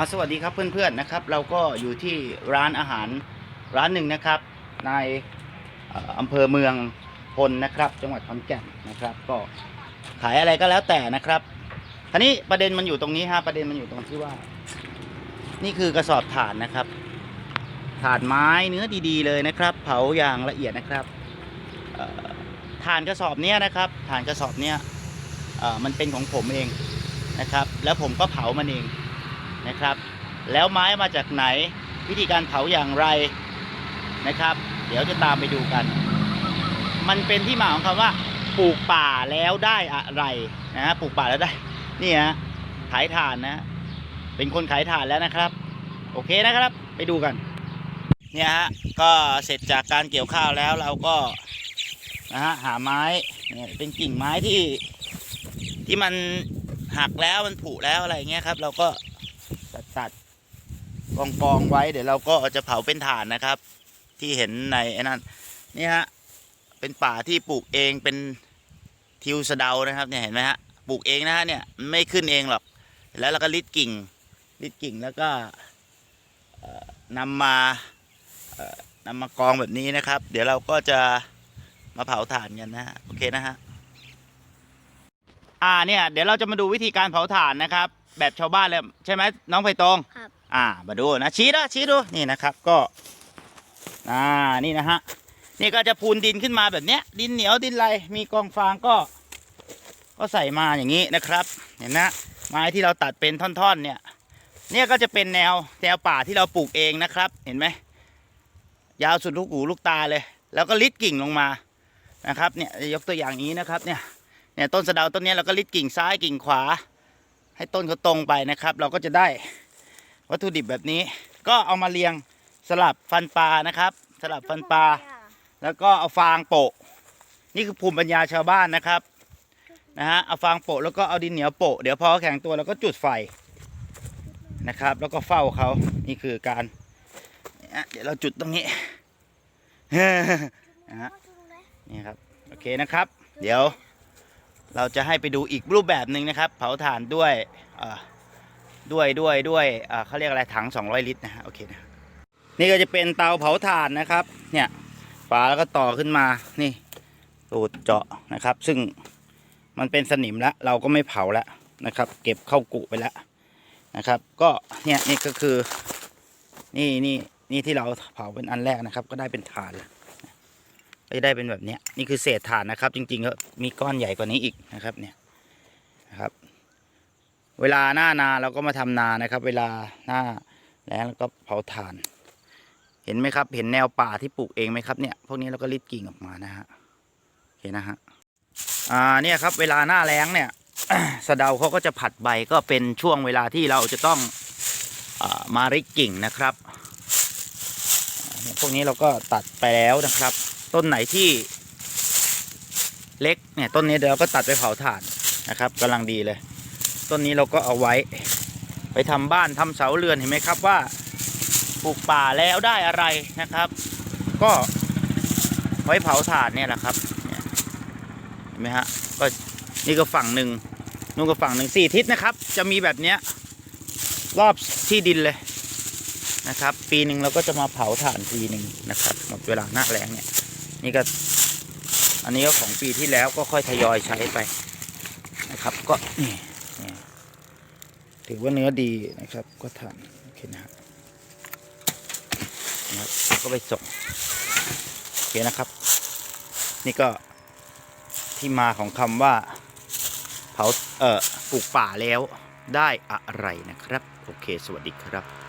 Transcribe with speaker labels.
Speaker 1: อาสวัสดีครับเพื่อนๆนะครับ เราก็อยู่ที่ร้านอาหารร้านหนึ่งนะครับ ในออำเภอเมืองพลนะครับ จังหวัดขอนแก่นนะครับ ก็ขายอะไรก็แล้วแต่นะครับทีนี้ประเด็นมันอยู่ตรงนี้ฮะประเด็นมันอยู่ตรงที่ว่า นี่คือกระสอบถ่านนะครับถ่านไม้เนื้อดีๆเลยนะครับ เผาอย่างละเอียดนะครับถ่านกระสอบเนี้ยนะครับถ่านกระสอบเนี้ยมันเป็นของผมเองนะครับ แล้วผมก็เผามันเอง นะครับ แล้วไม้มาจากไหน วิธีการเผาอย่างไรนะครับ เดี๋ยวจะตามไปดูกัน มันเป็นที่มาของคำว่าปลูกป่าแล้วได้อะไรนะฮะปลูกป่าแล้วได้นี่ฮะขายถ่านนะ เป็นคนขายถ่านแล้วนะครับ โอเคนะครับ ไปดูกันเนี่ยฮะก็เสร็จจากการเกี่ยวข้าวแล้วเราก็นะฮะหาไม้เนี่ยเป็นกิ่งไม้ที่ที่มันหักแล้วมันผุแล้วอะไรเงี้ยครับ เราก็ ตัดตัดกองกองไว้ เดี๋ยวเราก็จะเผาเป็นถ่านนะครับ ที่เห็นในไอ้นั่นนี่ฮะเป็นป่าที่ปลูกเองเป็นทิวสะเดานะครับเนี่ยเห็นไหมฮะปลูกเองนะฮะเนี่ยไม่ขึ้นเองหรอกแล้วเราก็ริดกิ่งริดกิ่งแล้วก็เอ่อนำมานำมากองแบบนี้นะครับ เดี๋ยวเราก็จะมาเผาถ่านกันนะฮะโอเคนะฮะอ่าเนี่ยเดี๋ยวเราจะมาดูวิธีการเผาถ่านนะครับ แบบชาวบ้านเลยใช่ไหมน้องไผ่ตรง
Speaker 2: ครับ
Speaker 1: อ่ามาดูนะชี้นะชี้ดูนี่นะครับก็ อ่านี่นะฮะนี่ก็จะพูนดินขึ้นมาแบบเนี้ย ดินเหนียวดินไรมีกองฟางก็ ก็ใส่มาอย่างนี้นะครับ เห็นนะไม้ที่เราตัดเป็นท่อนๆ เนี่ย เนี่ยก็จะเป็นแนวแนวป่าที่เราปลูกเองนะครับ เห็นไหมยาวสุดลูกหูลูกตาเลย แล้วก็ลิดกิ่งลงมานะครับเนี่ยยกตัวอย่างนี้นะครับเนี่ยเนี่ยต้นสะเดาต้นเนี้ยเราก็ลิดกิ่งซ้ายกิ่งขวา ให้ต้นเขาตรงไปนะครับ เราก็จะได้วัตถุดิบแบบนี้ ก็เอามาเรียงสลับฟันปลานะครับ สลับฟันปลา แล้วก็เอาฟางโปะ นี่คือภูมิปัญญาชาวบ้านนะครับนะฮะเอาฟางโปะแล้วก็เอาดินเหนียวโปะเดี๋ยวพอแข็งตัวเราก็จุดไฟนะครับ แล้วก็เฝ้าเขานี่คือการเนี่ยเดี๋ยวเราจุดตรงนี้นะฮะนี่ครับโอเคนะครับ เดี๋ยว เราจะให้ไปดูอีกรูปแบบหนึ่งนะครับ เผาถ่านด้วยด้วยด้วยด้วยเอ่อเขาเรียกอะไรถัง 200 ลิตรนะฮะโอเคนะนี่ก็จะเป็นเตาเผาถ่านนะครับ เนี่ยฝาแล้วก็ต่อขึ้นมานี่ตูดเจาะนะครับ ซึ่งมันเป็นสนิมแล้วเราก็ไม่เผาแล้วนะครับ เก็บเข้ากุไปแล้วนะครับ ก็เนี่ยนี่ก็คือ นี่นี่นี่ที่เราเผาเป็นอันแรกนะครับ ก็ได้เป็นถ่านแล้ว ก็จะได้เป็นแบบนี้นี่คือเศษถ่านนะครับ จริงๆก็มีก้อนใหญ่กว่านี้อีกนะครับเนี่ยนะครับ เวลาหน้านาเราก็มาทำนานะครับ เวลาหน้าแล้งแล้วก็เผาถ่าน เห็นไหมครับ เห็นแนวป่าที่ปลูกเองไหมครับเนี่ย พวกนี้เราก็ริดกิ่งออกมานะฮะเห็นนะฮะอ่าเนี่ยครับ เวลาหน้าแล้งเนี่ยสะเดาเขาก็จะผัดใบก็เป็นช่วงเวลาที่เราจะต้องอามาริดกิ่งนะครับ พวกนี้เราก็ตัดไปแล้วนะครับ ต้นไหนที่เล็กเนี่ยต้นนี้เดี๋ยวเราก็ตัดไปเผาถ่านนะครับกำลังดีเลย ต้นนี้เราก็เอาไว้ ไปทำบ้านทำเสาเรือนเห็นไหมครับว่าปลูกป่าแล้วได้อะไรนะครับ ก็ไว้เผาถ่านเนี่ยแหละครับเนี่ยเห็นไหมฮะก็นี่ก็ฝั่งหนึ่งนู่นก็ฝั่งหนึ่งสี่ทิศนะครับ จะมีแบบเนี้ยรอบที่ดินเลยนะครับ ปีหนึ่งเราก็จะมาเผาถ่านปีหนึ่งนะครับ หมดเวลาหน้าแรงเนี่ย นี่ก็อันนี้ก็ของปีที่แล้วก็ค่อยทยอยใช้ไปนะครับ ก็นี่ถือว่าเนื้อดีนะครับ ก็ทานโอเคนะครับนะครับก็ไปส่งโอเคนะครับ นี่ก็ที่มาของคำว่าเผาเอ่อปลูกป่าแล้วได้อะไรนะครับ โอเค สวัสดีครับ